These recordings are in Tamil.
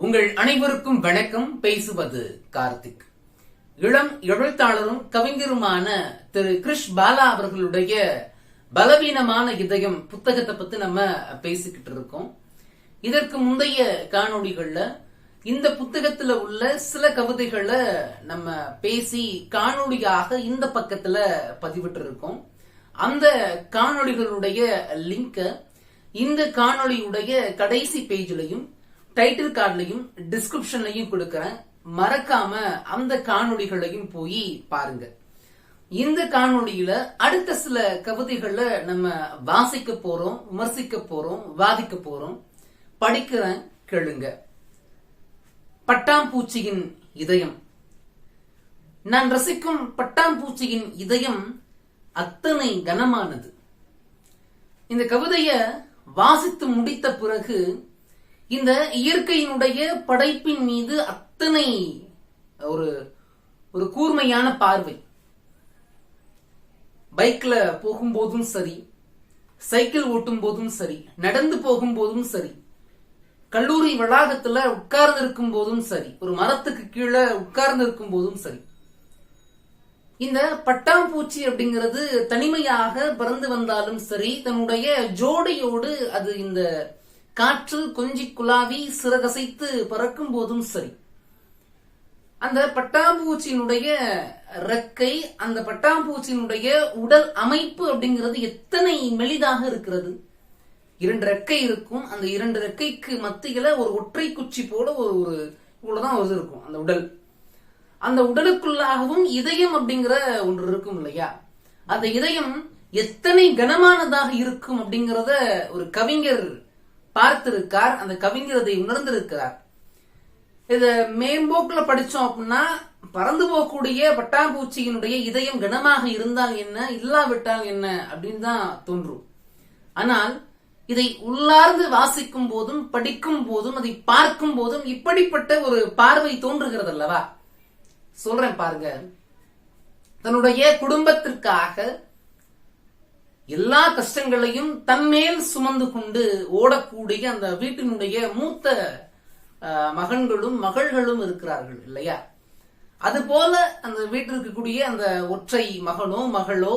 உங்கள் அனைவருக்கும் வணக்கம். பேசுவது கார்த்திக். இளம் எழுத்தாளரும் கவிஞருமான திரு கிருஷ் பாலா அவர்களுடைய பலவீனமான இதயம் புத்தகத்தை பத்தி நம்ம பேசிக்கிட்டு இருக்கோம். இதற்கு முந்தைய காணொளிகள்ல இந்த புத்தகத்துல உள்ள சில கவிதைகளை நம்ம பேசி காணொளியாக இந்த பக்கத்துல பதிவிட்டு இருக்கோம் அந்த காணொளிகளுடைய லிங்க இந்த காணொளியுடைய கடைசி பேஜ்லயும் டைட்டில் கார்டுலையும் டிஸ்கிரிப்ஷன்லையும் கொடுக்கறேன். மறக்காம அந்த காணொளிகளையும் போய் பாருங்க. இந்த காணொளியில அடுத்த சில கவிதைகளை நம்ம வாசிக்க போறோம் விமர்சிக்க போறோம் வாதிக்க போறோம். படிக்கிறேன் கேளுங்க. பட்டாம்பூச்சியின் இதயம். நான் ரசிக்கும் பட்டாம்பூச்சியின் இதயம் அத்தனை கனமானது. இந்த கவிதைய வாசித்து முடித்த பிறகு இந்த இயற்கையினுடைய படைப்பின் மீது அத்தனை ஒரு ஒரு கூர்மையான பார்வை. பைக்ல போகும்போதும் சரி சைக்கிள் ஓட்டும் போதும் சரி நடந்து போகும்போதும் சரி கல்லூரி வளாகத்துல உட்கார்ந்து இருக்கும் போதும் சரி ஒரு மரத்துக்கு கீழே உட்கார்ந்து இருக்கும் போதும் சரி. இந்த பட்டாம்பூச்சி அப்படிங்கிறது தனிமையாக பறந்து வந்தாலும் சரி தன்னுடைய ஜோடியோடு அது இந்த காற்று கொஞ்சி குலாவி சிறகசைத்து பறக்கும் போதும் சரி. அந்த பட்டாம்பூச்சியினுடைய ரெக்கை அந்த பட்டாம்பூச்சியினுடைய உடல் அமைப்பு அப்படிங்கிறது எத்தனை மெலிதாக இருக்கிறது? இரண்டு ரெக்கை இருக்கும். அந்த இரண்டு ரெக்கைக்கு மத்தியில ஒரு ஒற்றை குச்சி போல ஒரு ஒரு இவ்வளவுதான் ஒரு இருக்கும் அந்த உடல். அந்த உடலுக்குள்ளாகவும் இதயம் அப்படிங்கிற ஒன்று இருக்கும் இல்லையா? அந்த இதயம் எத்தனை கனமானதாக இருக்கும் அப்படிங்கிறத ஒரு கவிஞர் பார்த்திருக்கார் அந்த கவிஞர் அதை உணர்ந்திருக்கிறார். இத மேம்போக்குல படிச்சோம் அப்படின்னா பறந்து போகக்கூடிய பட்டாம்பூச்சியினுடைய இதயம் கனமாக இருந்தால் என்ன இல்லாவிட்டால் என்ன அப்படின்னு தான் தோன்றும். ஆனால் இதை உள்ளார்ந்து வாசிக்கும் போதும் படிக்கும் போதும் அதை பார்க்கும் போதும் இப்படிப்பட்ட ஒரு பார்வை தோன்றுகிறது அல்லவா? சொல்றேன் பாருங்க. தன்னுடைய குடும்பத்திற்காக எல்லா கஷ்டங்களையும் தன்மேல் சுமந்து கொண்டு ஓடக்கூடிய அந்த வீட்டினுடைய மூத்த மகன்களும் மகள்களும் இருக்கிறார்கள் இல்லையா? அதுபோல அந்த வீட்டில் இருக்கக்கூடிய அந்த ஒற்றை மகனோ மகளோ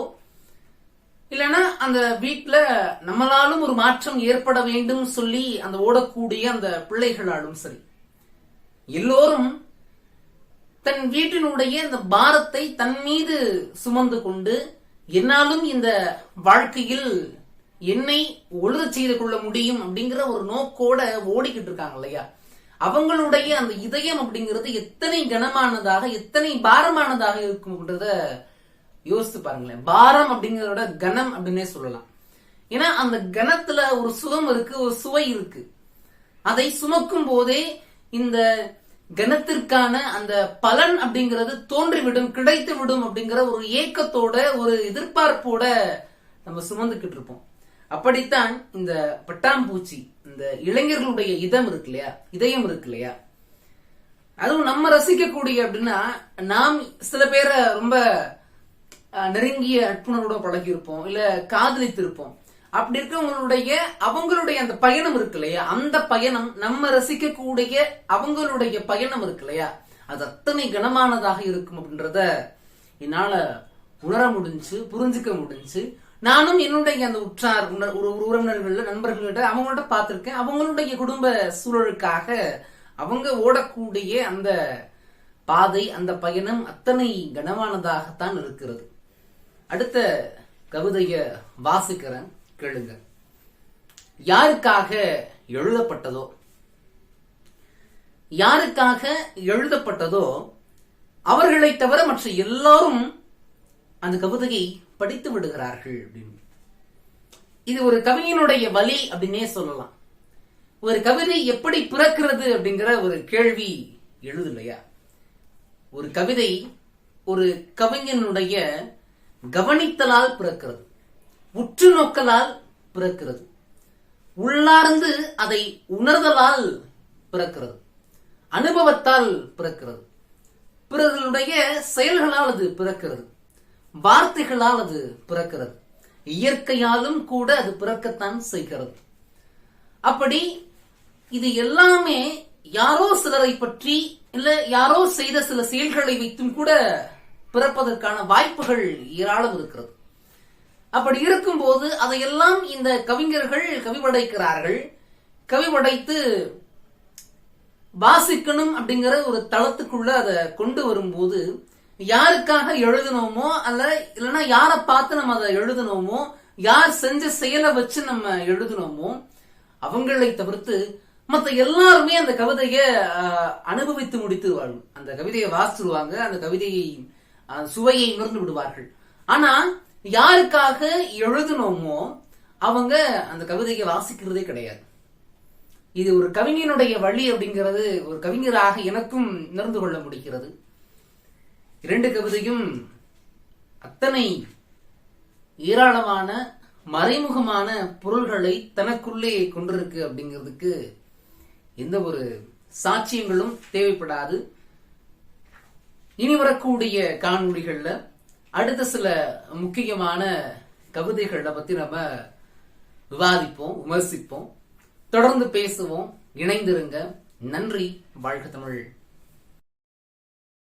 இல்லைன்னா அந்த வீட்டில் நம்மளாலும் ஒரு மாற்றம் ஏற்பட வேண்டும் சொல்லி அந்த ஓடக்கூடிய அந்த பிள்ளைகளாலும் சரி. எல்லோரும் தன் வீட்டினுடைய அந்த பாரத்தை தன் மீது சுமந்து கொண்டு என்னாலும் இந்த வாழ்க்கையில் என்னை ஒழுத செய்து கொள்ள முடியும் அப்படிங்கிற ஒரு நோக்கோட ஓடிக்கிட்டு இருக்காங்க இல்லையா? அவங்களுடைய அந்த இதயம் அப்படிங்கிறது எத்தனை கனமானதாக எத்தனை பாரமானதாக இருக்கும்ன்றத யோசித்து பாருங்களேன். பாரம் அப்படிங்கிறத கனம் அப்படின்னே சொல்லலாம். ஏன்னா அந்த கனத்துல ஒரு சுகம் இருக்கு ஒரு சுவை இருக்கு. அதை சுமக்கும் போதே இந்த கணத்திற்கான அந்த பலன் அப்படிங்கிறது தோன்றிவிடும் கிடைத்து விடும் அப்படிங்கிற ஒரு ஏக்கத்தோட ஒரு எதிர்பார்ப்போட நம்ம சுமந்துக்கிட்டு இருப்போம். அப்படித்தான் இந்த பட்டாம்பூச்சி இந்த இளைஞர்களுடைய இதம் இருக்கு இல்லையா? இதயம் இருக்கு இல்லையா? அதுவும் நம்ம ரசிக்கக்கூடிய அப்படின்னா நாம் சில பேரை ரொம்ப நெருங்கிய நட்புணர்வோட பழகியிருப்போம் இல்ல காதலித்திருப்போம். அப்படி இருக்கவங்களுடைய அவங்களுடைய அந்த பயணம் இருக்கு இல்லையா? அந்த பயணம் நம்ம ரசிக்கக்கூடிய அவங்களுடைய பயணம் இருக்கு இல்லையா? அது அத்தனை கனமானதாக இருக்கும் அப்படின்றத என்னால உணர முடிஞ்சு புரிஞ்சுக்க முடிஞ்சு நானும் என்னுடைய அந்த உற்றார் உணர்- ஒரு ஒரு உறவினர்கள்ல நண்பர்கள்ட்ட அவங்கள்ட்ட பார்த்துருக்கேன். அவங்களுடைய குடும்ப சூழலுக்காக அவங்க ஓடக்கூடிய அந்த பாதை அந்த பயணம் அத்தனை கனமானதாகத்தான் இருக்கிறது. அடுத்த கவிதைய வாசிக்கிறேன். கேளுங்க. யாருக்காக எழுதப்பட்டதோ யாருக்காக எழுதப்பட்டதோ அவர்களை தவிர மற்ற எல்லாரும் அந்த கவிதையை படித்து விடுகிறார்கள் அப்படின்னு. இது ஒரு கவிஞனுடைய வழி அப்படின்னே சொல்லலாம். ஒரு கவிதை எப்படி பிறக்கிறது அப்படிங்கிற ஒரு கேள்வி எழுதலையா ஒரு கவிதை ஒரு கவிஞனுடைய கவனித்தலால் பிறக்கிறது. உற்று நோக்கலால் பிறக்கிறது. உள்ளார்ந்து அதை உணர்தலால் பிறக்கிறது. அனுபவத்தால் பிறக்கிறது. பிறர்களுடைய செயல்களால் அது பிறக்கிறது. வார்த்தைகளால் அது பிறக்கிறது. இயற்கையாலும் கூட அது பிறக்கத்தான் செய்கிறது. அப்படி இது எல்லாமே யாரோ சிலரை பற்றி இல்ல யாரோ செய்த சில செயல்களை வைத்தும் கூட பிறப்பதற்கான வாய்ப்புகள் ஏராளம் இருக்கிறது. அப்படி இருக்கும்போது அதையெல்லாம் இந்த கவிஞர்கள் கவிபடைக்கிறார்கள் கவிபடைத்து வாசிக்கணும் அப்படிங்கிற ஒரு தளத்துக்குள்ள அதை கொண்டு வரும்போது யாருக்காக எழுதணுமோ அல்ல இல்லைன்னா யாரை பார்த்து நம்ம அதை எழுதணுமோ யார் செஞ்ச செயலை வச்சு நம்ம எழுதணுமோ அவங்களை தவிர்த்து மத்த எல்லாருமே அந்த கவிதையை ஆஹ், அனுபவித்து முடித்துருவாங்க அந்த கவிதையை வாசிடுவாங்க அந்த கவிதையை சுவையை உணர்ந்து விடுவார்கள். ஆனா யாருக்காக எழுதணுமோ அவங்க அந்த கவிதையை வாசிக்கிறதே கிடையாது. இது ஒரு கவிஞனுடைய வழி அப்படிங்கிறது ஒரு கவிஞராக எனக்கும் உணர்ந்து கொள்ள முடிகிறது. இரண்டு கவிதையும் அத்தனை ஏராளமான மறைமுகமான பொருள்களை தனக்குள்ளே கொண்டிருக்கு அப்படிங்கிறதுக்கு எந்த ஒரு சாட்சியங்களும் தேவைப்படாது. இனி வரக்கூடிய காணொலிகளில் அடுத்த சில முக்கியமான கவிதைகளை பத்தி நம்ம விவாதிப்போம் விமர்சிப்போம். தொடர்ந்து பேசுவோம். இணைந்திருங்க. நன்றி. வாழ்க தமிழ்.